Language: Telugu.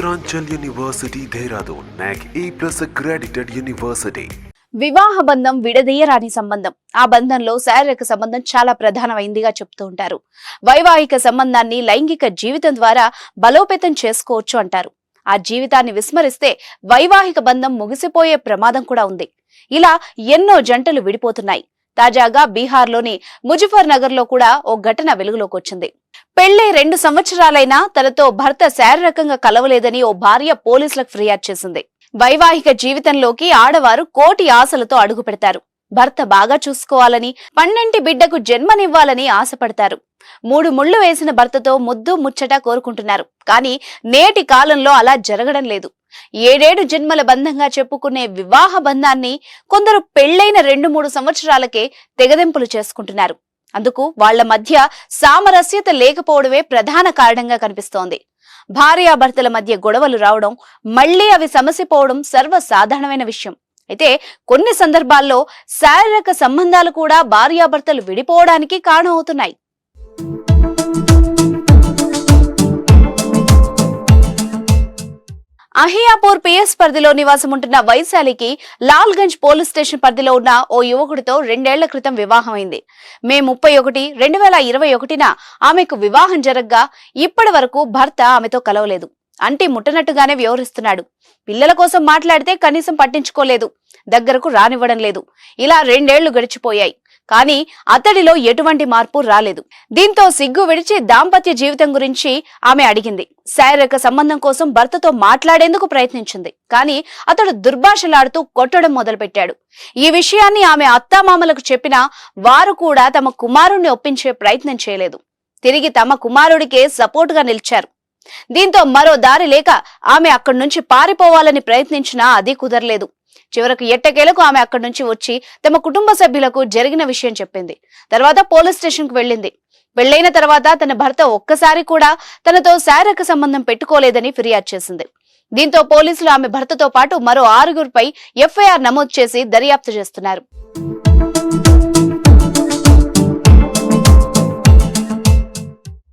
ఉత్తరాంచల్ యూనివర్సిటీ దేహ్రాదూన్ నాక్ ఏ ప్లస్ అక్రెడిటెడ్ యూనివర్సిటీ వివాహ బంధం విడదీయరాని సంబంధం. ఆ బంధంలో శారీరక సంబంధం చాలా ప్రధానమైందిగా చెప్తూ ఉంటారు. వైవాహిక సంబంధాన్ని లైంగిక జీవితం ద్వారా బలోపేతం చేసుకోవచ్చు అంటారు. ఆ జీవితాన్ని విస్మరిస్తే వైవాహిక బంధం ముగిసిపోయే ప్రమాదం కూడా ఉంది. ఇలా ఎన్నో జంటలు విడిపోతున్నాయి. తాజాగా బీహార్లోని ముజఫర్ నగర్లో కూడా ఓ ఘటన వెలుగులోకి వచ్చింది. పెళ్ళి రెండు సంవత్సరాలైనా తనతో భర్త శారీరకంగా కలవలేదని ఓ భార్య పోలీసులకు ఫిర్యాదు చేసింది. వైవాహిక జీవితంలోకి ఆడవారు కోటి ఆశలతో అడుగు పెడతారు భర్త బాగా చూసుకోవాలని పన్నెంటి బిడ్డకు జన్మనివ్వాలని ఆశపడతారు. మూడు ముళ్ళు వేసిన భర్తతో ముద్దు ముచ్చట కోరుకుంటున్నారు. కానీ నేటి కాలంలో అలా జరగడం లేదు. ఏడేడు జన్మల బంధంగా చెప్పుకునే వివాహ బంధాన్ని కొందరు పెళ్ళైన రెండు మూడు సంవత్సరాలకే తెగదెంపులు చేసుకుంటున్నారు. అందుకు వాళ్ళ మధ్య సామరస్యత లేకపోవడమే ప్రధాన కారణంగా కనిపిస్తోంది. భార్యాభర్తల మధ్య గొడవలు రావడం మళ్ళీ అవి సమసిపోవడం సర్వసాధారణమైన విషయం. అయితే కొన్ని సందర్భాల్లో శారీరక సంబంధాలు కూడా భార్యాభర్తలు విడిపోవడానికి కారణమవుతున్నాయి. అహియాపూర్ పిఎస్ పరిధిలో నివాసం ఉంటున్న వైశాలికి లాల్గంజ్ పోలీస్ స్టేషన్ పరిధిలో ఉన్న ఓ యువకుడితో రెండేళ్ళ క్రితం వివాహమైంది. మే ముప్పై ఒకటి రెండు వేల ఇరవై ఒకటిన ఆమెకు వివాహం జరగ్గా ఇప్పటి వరకు భర్త ఆమెతో కలవలేదు. అంటే ముట్టనట్టుగానే వ్యవహరిస్తున్నాడు. పిల్లల కోసం మాట్లాడితే కనీసం పట్టించుకోలేదు. దగ్గరకు రానివ్వడం లేదు. ఇలా రెండేళ్ళు గడిచిపోయాయి. కానీ అతడిలో ఎటువంటి మార్పు రాలేదు. దీంతో సిగ్గు విడిచి దాంపత్య జీవితం గురించి ఆమె అడిగింది. శారీరక సంబంధం కోసం భర్తతో మాట్లాడేందుకు ప్రయత్నించింది. కానీ అతడు దుర్భాషలాడుతూ కొట్టడం మొదలుపెట్టాడు. ఈ విషయాన్ని ఆమె అత్తామామలకు చెప్పినా వారు కూడా తమ కుమారుణ్ణి ఒప్పించే ప్రయత్నం చేయలేదు. తిరిగి తమ కుమారుడికే సపోర్టుగా నిలిచారు. దీంతో మరో దారి లేక ఆమె అక్కడి నుంచి పారిపోవాలని ప్రయత్నించినా అది కుదరలేదు. చివరకు ఎట్టకేలకు ఆమె అక్కడి నుంచి వచ్చి తమ కుటుంబ సభ్యులకు జరిగిన విషయం చెప్పింది. తర్వాత పోలీస్ స్టేషన్కు వెళ్ళింది. పెళ్ళైన తర్వాత తన భర్త ఒక్కసారి కూడా తనతో శారీరక సంబంధం పెట్టుకోలేదని ఫిర్యాదు చేసింది. దీంతో పోలీసులు ఆమె భర్తతో పాటు మరో ఆరుగురిపై ఎఫ్ఐఆర్ నమోదు చేసి దర్యాప్తు చేస్తున్నారు.